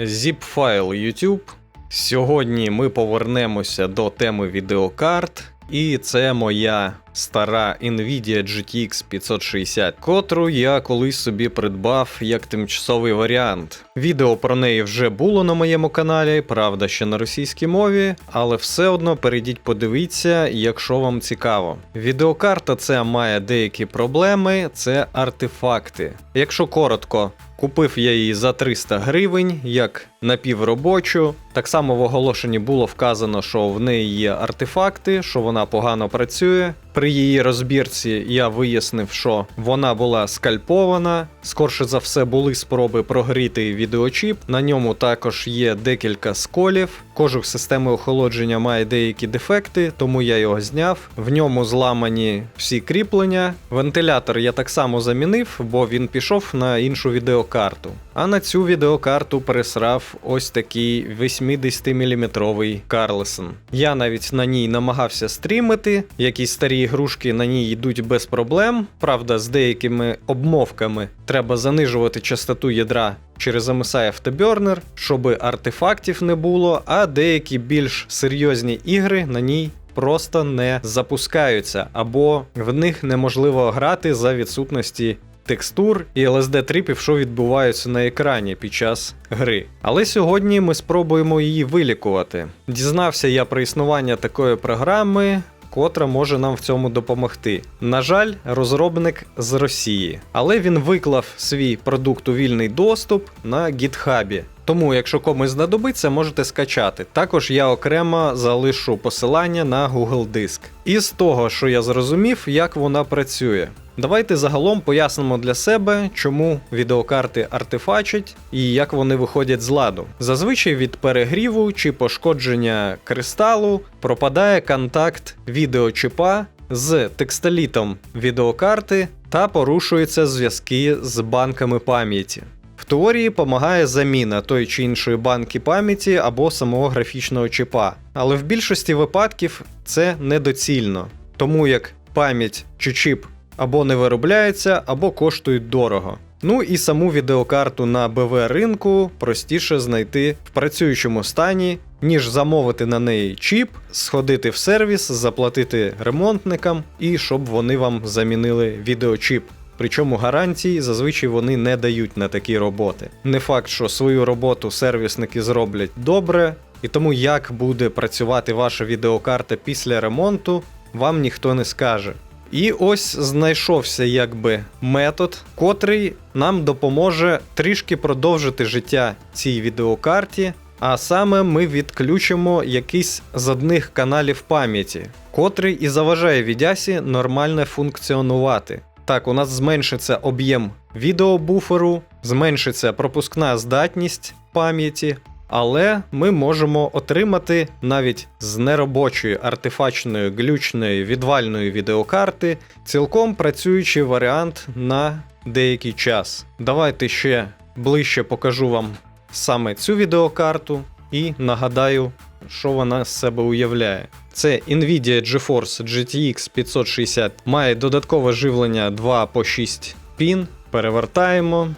zip-файл YouTube. Сьогодні ми повернемося до теми відеокарт, і це моя стара Nvidia GTX 560, котру я колись собі придбав як тимчасовий варіант. Відео про неї вже було на моєму каналі, правда, ще на російській мові, але все одно перейдіть подивіться, якщо вам цікаво. Відеокарта це має деякі проблеми, це артефакти. Якщо коротко, Купив я її за 300 гривень, як напівробочу. Так само в оголошенні було вказано, що в неї є артефакти, що вона погано працює. При її розбірці я вияснив, що вона була скальпована. Скорше за все були спроби прогріти відеочіп. На ньому також є декілька сколів. Кожух системи охолодження має деякі дефекти, тому я його зняв. В ньому зламані всі кріплення. Вентилятор я так само замінив, бо він пішов на іншу відеокарту. А на цю відеокарту пересрав ось такий 80-мм Карлесон. Я навіть на ній намагався стрімити, якісь старі ігрушки на ній йдуть без проблем. Правда, з деякими обмовками треба занижувати частоту ядра через MSI Afterburner, щоб артефактів не було, а деякі більш серйозні ігри на ній. Просто не запускаються, або в них неможливо грати за відсутності текстур і LSD трипів, що відбуваються на екрані під час гри. Але сьогодні ми спробуємо її вилікувати. Дізнався я про існування такої програми. Котра може нам в цьому допомогти. На жаль, розробник з Росії, але він виклав свій продукт у вільний доступ на гітхабі. Тому, якщо комусь знадобиться, можете скачати. Також я окремо залишу посилання на Google Диск. І з того, що я зрозумів, як вона працює. Давайте загалом пояснимо для себе, чому відеокарти артефачать і як вони виходять з ладу. Зазвичай від перегріву чи пошкодження кристалу пропадає контакт відеочипа з текстолітом відеокарти та порушуються зв'язки з банками пам'яті. В теорії допомагає заміна той чи іншої банки пам'яті або самого графічного чипа, але в більшості випадків це недоцільно, тому як пам'ять чи чип або не виробляються, або коштують дорого. Ну і саму відеокарту на БВ ринку простіше знайти в працюючому стані, ніж замовити на неї чіп, сходити в сервіс, заплатити ремонтникам і щоб вони вам замінили відеочіп. Причому гарантії зазвичай вони не дають на такі роботи. Не факт, що свою роботу сервісники зроблять добре, і тому як буде працювати ваша відеокарта після ремонту, вам ніхто не скаже. І ось знайшовся якби метод, котрий нам допоможе трішки продовжити життя цій відеокарті. А саме ми відключимо якийсь з одних каналів пам'яті, котрий і заважає відясі нормально функціонувати. Так, у нас зменшиться об'єм відеобуферу, зменшиться пропускна здатність пам'яті, але ми можемо отримати навіть з неробочої артефачної глючної відвальної відеокарти цілком працюючий варіант на деякий час. Давайте ще ближче покажу вам саме цю відеокарту і нагадаю, що вона з себе уявляє. Це Nvidia GeForce GTX 560 має додаткове живлення 2 по 6 пін. Перевертаємо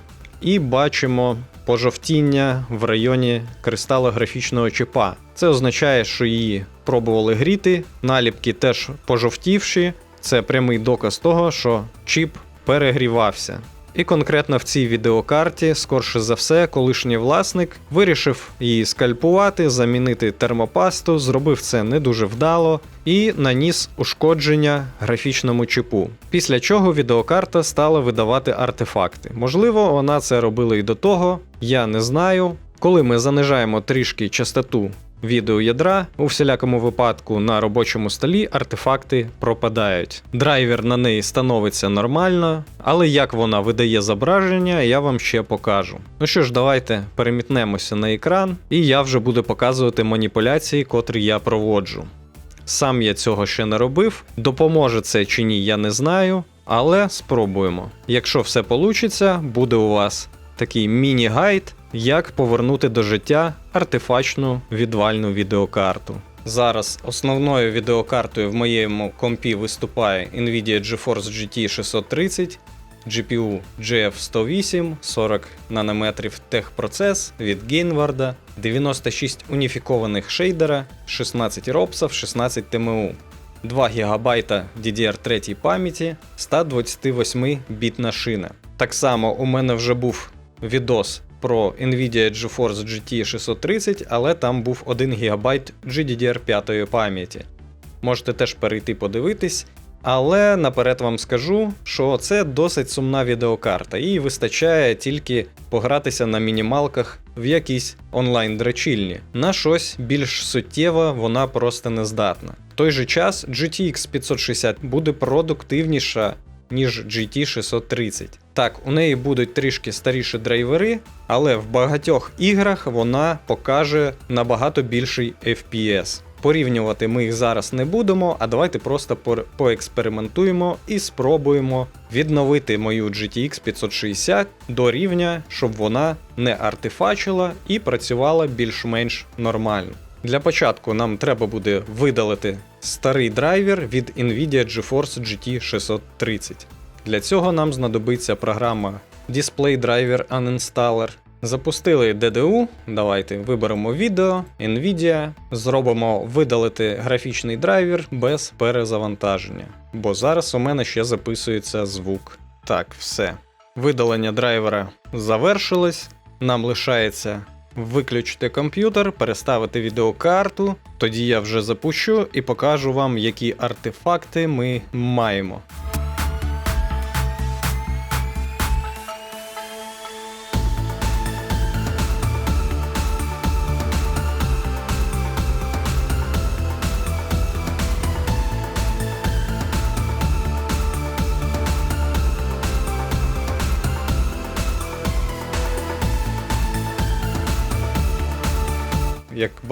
і бачимо пожовтіння в районі кристалографічного чіпа. Це означає, що її пробували гріти, наліпки теж пожовтівші. Це прямий доказ того, що чіп перегрівався. І конкретно в цій відеокарті, скорше за все, колишній власник вирішив її скальпувати, замінити термопасту, зробив це не дуже вдало і наніс ушкодження графічному чипу. Після чого відеокарта стала видавати артефакти. Можливо, вона це робила і до того, я не знаю. Коли ми занижаємо трішки частоту відеоядра, у всілякому випадку на робочому столі артефакти пропадають. Драйвер на неї становиться нормально, але як вона видає зображення, я вам ще покажу. Ну що ж, давайте перемітнемося на екран, і я вже буду показувати маніпуляції, котрі я проводжу. Сам я цього ще не робив, допоможе це чи ні, я не знаю, але спробуємо. Якщо все вийде, буде у вас такий міні-гайд, як повернути до життя артефачну відвальну відеокарту. Зараз основною відеокартою в моєму компі виступає Nvidia GeForce GT 630. GPU GF108, 40 нанометрів техпроцес від Gainward, 96 уніфікованих шейдера, 16 ропсів, 16 ТМУ. 2 ГБ DDR3 пам'яті, 128 бітна шина. Так само у мене вже був відос про Nvidia GeForce GT 630, але там був 1 ГБ GDDR5 пам'яті. Можете теж перейти подивитись. Але наперед вам скажу, що це досить сумна відеокарта, їй вистачає тільки погратися на мінімалках в якійсь онлайн-драчільні. На щось більш суттєве вона просто не здатна. В той же час GTX 560 буде продуктивніша, ніж GT 630. Так, у неї будуть трішки старіші драйвери, але в багатьох іграх вона покаже набагато більший FPS. Порівнювати ми їх зараз не будемо, а давайте просто поекспериментуємо і спробуємо відновити мою GTX 560 до рівня, щоб вона не артефачила і працювала більш-менш нормально. Для початку нам треба буде видалити старий драйвер від Nvidia GeForce GT 630. Для цього нам знадобиться програма Display Driver Uninstaller. Запустили DDU, давайте виберемо відео, Nvidia, зробимо видалити графічний драйвер без перезавантаження. Бо зараз у мене ще записується звук. Так, все. Видалення драйвера завершилось. Нам лишається виключити комп'ютер, переставити відеокарту. Тоді я вже запущу і покажу вам, які артефакти ми маємо.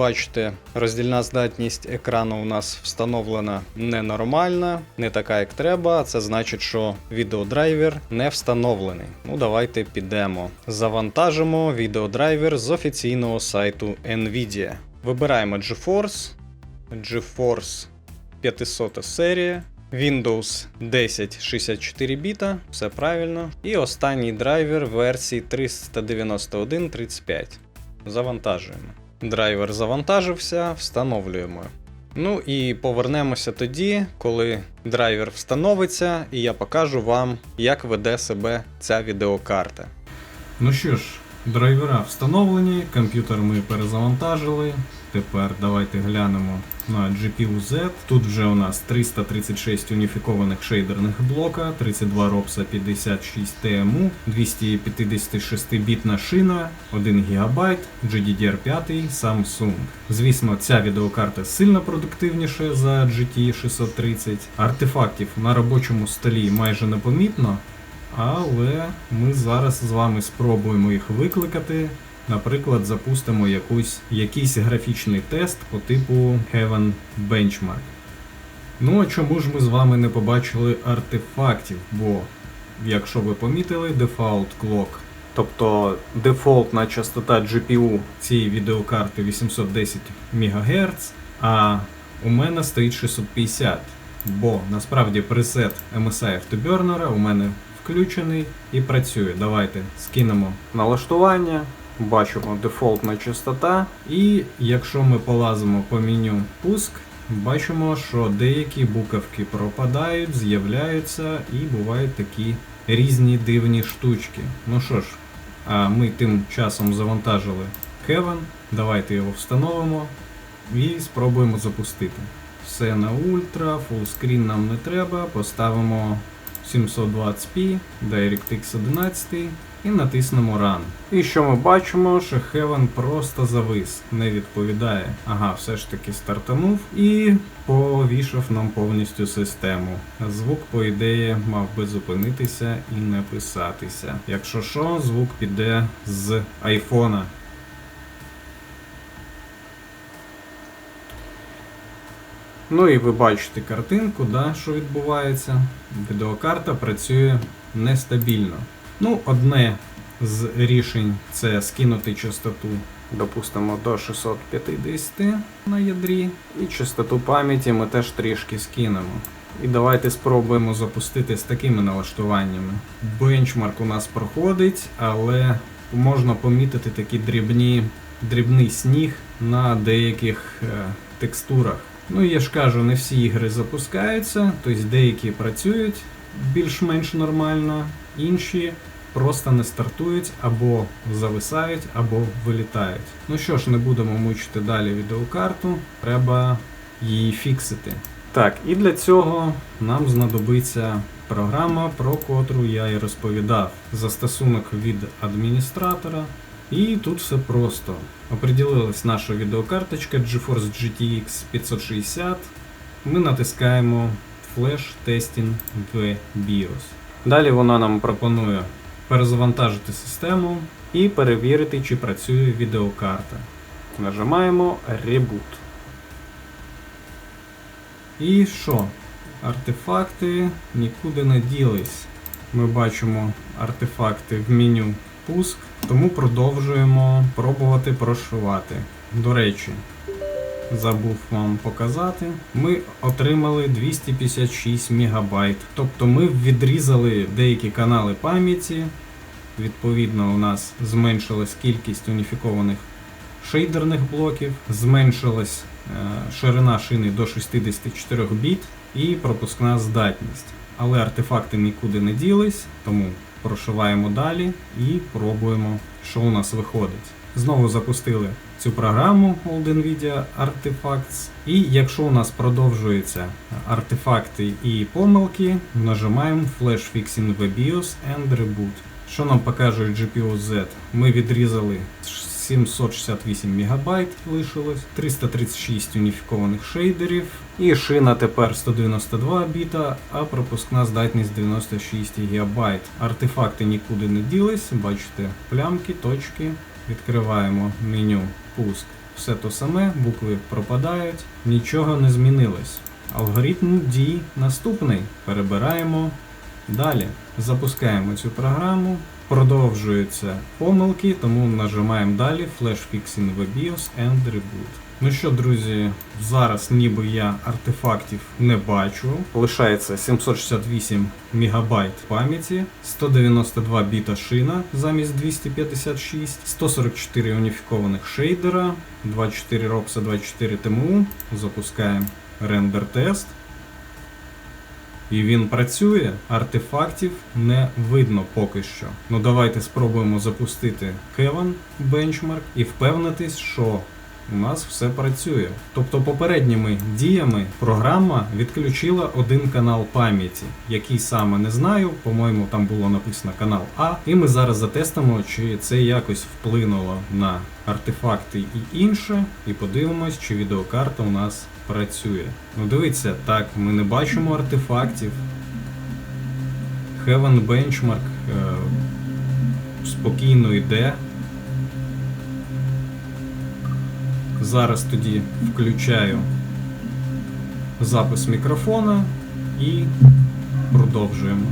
Бачите, роздільна здатність екрану у нас встановлена ненормальна, не така, як треба. Це значить, що відеодрайвер не встановлений. Ну, давайте підемо. Завантажимо відеодрайвер з офіційного сайту Nvidia. Вибираємо GeForce, GeForce 500 серія. Windows 10 64 біта, все правильно. І останній драйвер версії 391.35. Завантажуємо. Драйвер завантажився, встановлюємо. Ну і повернемося тоді, коли драйвер встановиться, і я покажу вам, як веде себе ця відеокарта. Ну що ж, драйвера встановлені, комп'ютер ми перезавантажили. Тепер давайте глянемо на GPU Z. Тут вже у нас 336 уніфікованих шейдерних блока, 32 ропса 56 TMU, 256 бітна шина, 1 ГБ, GDDR5 Samsung. Звісно, ця відеокарта сильно продуктивніша за GT 630. Артефактів на робочому столі майже непомітно, але ми зараз з вами спробуємо їх викликати. Наприклад, запустимо якусь, якийсь графічний тест по типу Heaven Benchmark. Ну а чому ж ми з вами не побачили артефактів? Бо, якщо ви помітили, Default Clock, тобто дефолтна частота GPU цієї відеокарти 810 МГц, а у мене стоїть 650. Бо насправді пресет MSI Afterburner у мене включений і працює. Давайте скинемо налаштування, бачимо дефолтна частота. І якщо ми полазимо по меню пуск, бачимо, що деякі буковки пропадають, з'являються і бувають такі різні дивні штучки. Ну що ж, а ми тим часом завантажили Heaven. Давайте його встановимо і спробуємо запустити. Все на ультра, фулскрін нам не треба, поставимо 720p, DirectX 11 і натиснемо Run. І що ми бачимо, що Heaven просто завис, не відповідає. Ага, все ж таки стартанув і повішав нам повністю систему. Звук, по ідеї, мав би зупинитися і не писатися. Якщо що, звук піде з айфона. Ну і ви бачите картинку, да, що відбувається. Відеокарта працює нестабільно. Ну, одне з рішень це скинути частоту, допустимо, до 650 на ядрі. І частоту пам'яті ми теж трішки скинемо. І давайте спробуємо запустити з такими налаштуваннями. Бенчмарк у нас проходить, але можна помітити такі дрібні, дрібний сніг на деяких е, текстурах. Ну, я ж кажу, не всі ігри запускаються, тобто деякі працюють більш-менш нормально, інші просто не стартують або зависають, або вилітають. Ну що ж, не будемо мучити далі відеокарту, треба її фіксити. Так, і для цього нам знадобиться програма, про котру я і розповідав. Застосунок від адміністратора. І тут все просто. Оприділилась наша відеокарточка GeForce GTX 560. Ми натискаємо Flash Testing в BIOS. Далі вона нам пропонує перезавантажити систему і перевірити, чи працює відеокарта. Нажимаємо Reboot. І що? Артефакти нікуди не ділись. Ми бачимо артефакти в меню пуск, тому продовжуємо пробувати прошивати. До речі, забув вам показати. Ми отримали 256 МБ. Тобто ми відрізали деякі канали пам'яті. Відповідно, у нас зменшилась кількість уніфікованих шейдерних блоків, зменшилась е, ширина шини до 64 біт і пропускна здатність. Але артефакти нікуди не ділись, тому прошиваємо далі і пробуємо, що у нас виходить. Знову запустили цю програму Old NVIDIA Artifacts. І якщо у нас продовжуються артефакти і помилки, нажимаємо Flash Fixing the BIOS and Reboot. Що нам покаже GPU Z? Ми відрізали 768 МБ лишилось, 336 уніфікованих шейдерів, і шина тепер 192 біта, а пропускна здатність 96 ГБ. Артефакти нікуди не ділись, бачите, плямки, точки. Відкриваємо меню пуск. Все то саме, букви пропадають, нічого не змінилось. Алгоритм дій наступний. Перебираємо далі. Запускаємо цю програму. Продовжуються помилки, тому нажимаємо далі Flash Fixing the BIOS and Reboot. Ну що, друзі, зараз ніби я артефактів не бачу. Лишається 768 МБ пам'яті, 192 біта шина замість 256, 144 уніфікованих шейдера, 24 ROXA, 24 TMU. Запускаємо рендер тест. І він працює, артефактів не видно поки що. Ну давайте спробуємо запустити Kevin Benchmark і впевнитись, що у нас все працює. Тобто попередніми діями програма відключила один канал пам'яті, який саме не знаю, по-моєму, там було написано канал А. І ми зараз затестимо, чи це якось вплинуло на артефакти і інше, і подивимось, чи відеокарта у нас працює. Ну дивіться, так, ми не бачимо артефактів. Heaven Benchmark е, спокійно йде. Зараз тоді включаю запис мікрофона і продовжуємо.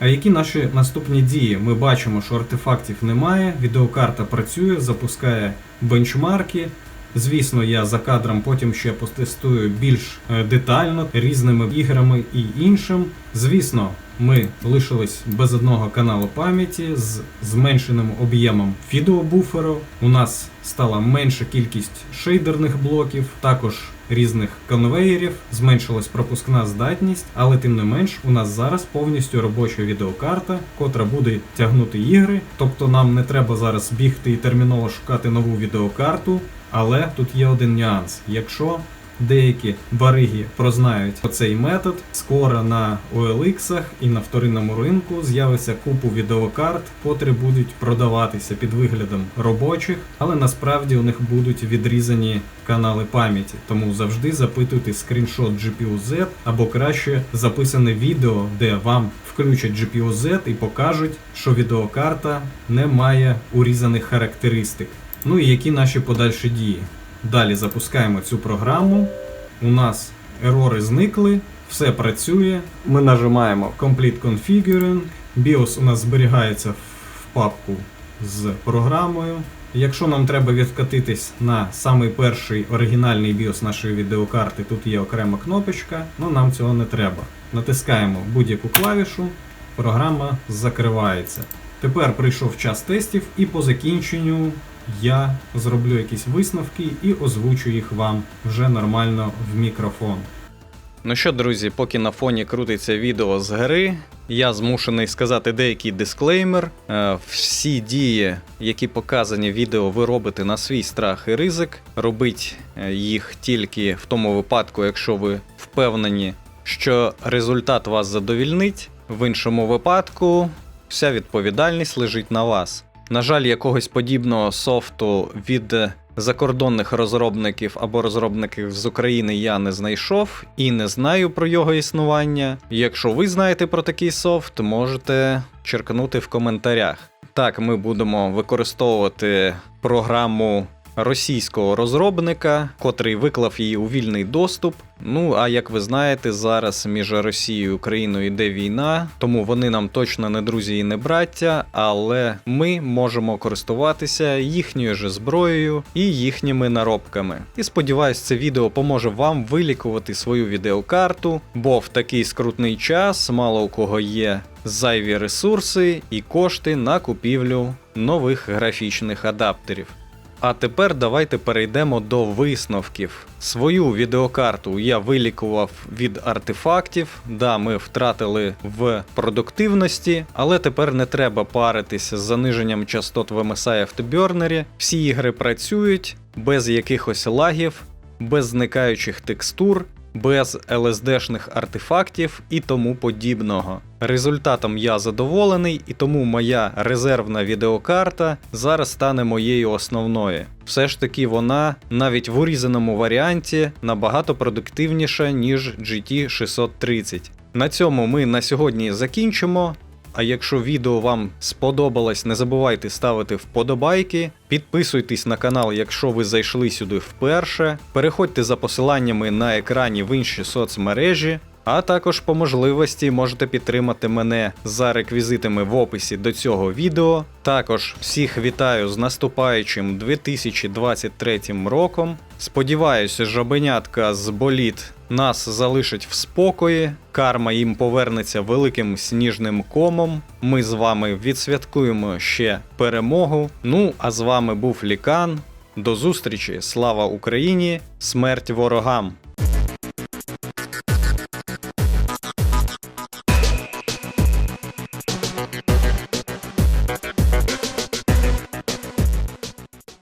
А які наші наступні дії? Ми бачимо, що артефактів немає, відеокарта працює, запускає бенчмарки. Звісно, я за кадром потім ще потестую більш е, детально різними іграми і іншим. Звісно, ми лишились без одного каналу пам'яті з зменшеним об'ємом відеобуферу. У нас стала менша кількість шейдерних блоків, також різних конвеєрів, зменшилась пропускна здатність, але тим не менш, у нас зараз повністю робоча відеокарта, котра буде тягнути ігри. Тобто нам не треба зараз бігти і терміново шукати нову відеокарту. Але тут є один нюанс. Якщо деякі бариги прознають оцей метод, скоро на OLX і на вторинному ринку з'явиться купу відеокарт, котрі будуть продаватися під виглядом робочих, але насправді у них будуть відрізані канали пам'яті. Тому завжди запитуйте скріншот GPU Z або краще записане відео, де вам включать GPU Z і покажуть, що відеокарта не має урізаних характеристик. Ну і які наші подальші дії? Далі запускаємо цю програму. У нас ерори зникли, все працює. Ми нажимаємо Complete Configuring. BIOS у нас зберігається в папку з програмою. Якщо нам треба відкатитись на самий перший оригінальний BIOS нашої відеокарти, тут є окрема кнопочка, але нам цього не треба. Натискаємо будь-яку клавішу, програма закривається. Тепер прийшов час тестів, і по закінченню я зроблю якісь висновки і озвучу їх вам вже нормально в мікрофон. Ну що, друзі, поки на фоні крутиться відео з гри, я змушений сказати деякий дисклеймер. Е, Всі дії, які показані в відео, ви робите на свій страх і ризик. Робіть е, їх тільки в тому випадку, якщо ви впевнені, що результат вас задовільнить. В іншому випадку вся відповідальність лежить на вас. На жаль, якогось подібного софту від закордонних розробників або розробників з України я не знайшов і не знаю про його існування. Якщо ви знаєте про такий софт, можете черкнути в коментарях. Так, ми будемо використовувати програму російського розробника, котрий виклав її у вільний доступ. Ну а як ви знаєте, зараз між Росією і Україною йде війна, тому вони нам точно не друзі і не браття, але ми можемо користуватися їхньою же зброєю і їхніми наробками. І сподіваюсь, це відео поможе вам вилікувати свою відеокарту, бо в такий скрутний час мало у кого є зайві ресурси і кошти на купівлю нових графічних адаптерів. А тепер давайте перейдемо до висновків. Свою відеокарту я вилікував від артефактів. Да, ми втратили в продуктивності, але тепер не треба паритися з заниженням частот в MSI Afterburner. Всі ігри працюють без якихось лагів, без зникаючих текстур, без LSD-шних артефактів і тому подібного. Результатом я задоволений, і тому моя резервна відеокарта зараз стане моєю основною. Все ж таки, вона навіть в урізаному варіанті набагато продуктивніша, ніж GT 630. На цьому ми на сьогодні закінчимо. А якщо відео вам сподобалось, не забувайте ставити вподобайки, підписуйтесь на канал, якщо ви зайшли сюди вперше. Переходьте за посиланнями на екрані в інші соцмережі. А також по можливості можете підтримати мене за реквізитами в описі до цього відео. Також всіх вітаю з наступаючим 2023 роком. Сподіваюся, жабенятка з боліт нас залишить в спокої. Карма їм повернеться великим сніжним комом. Ми з вами відсвяткуємо ще перемогу. Ну а з вами був Лікан. До зустрічі! Слава Україні! Смерть ворогам!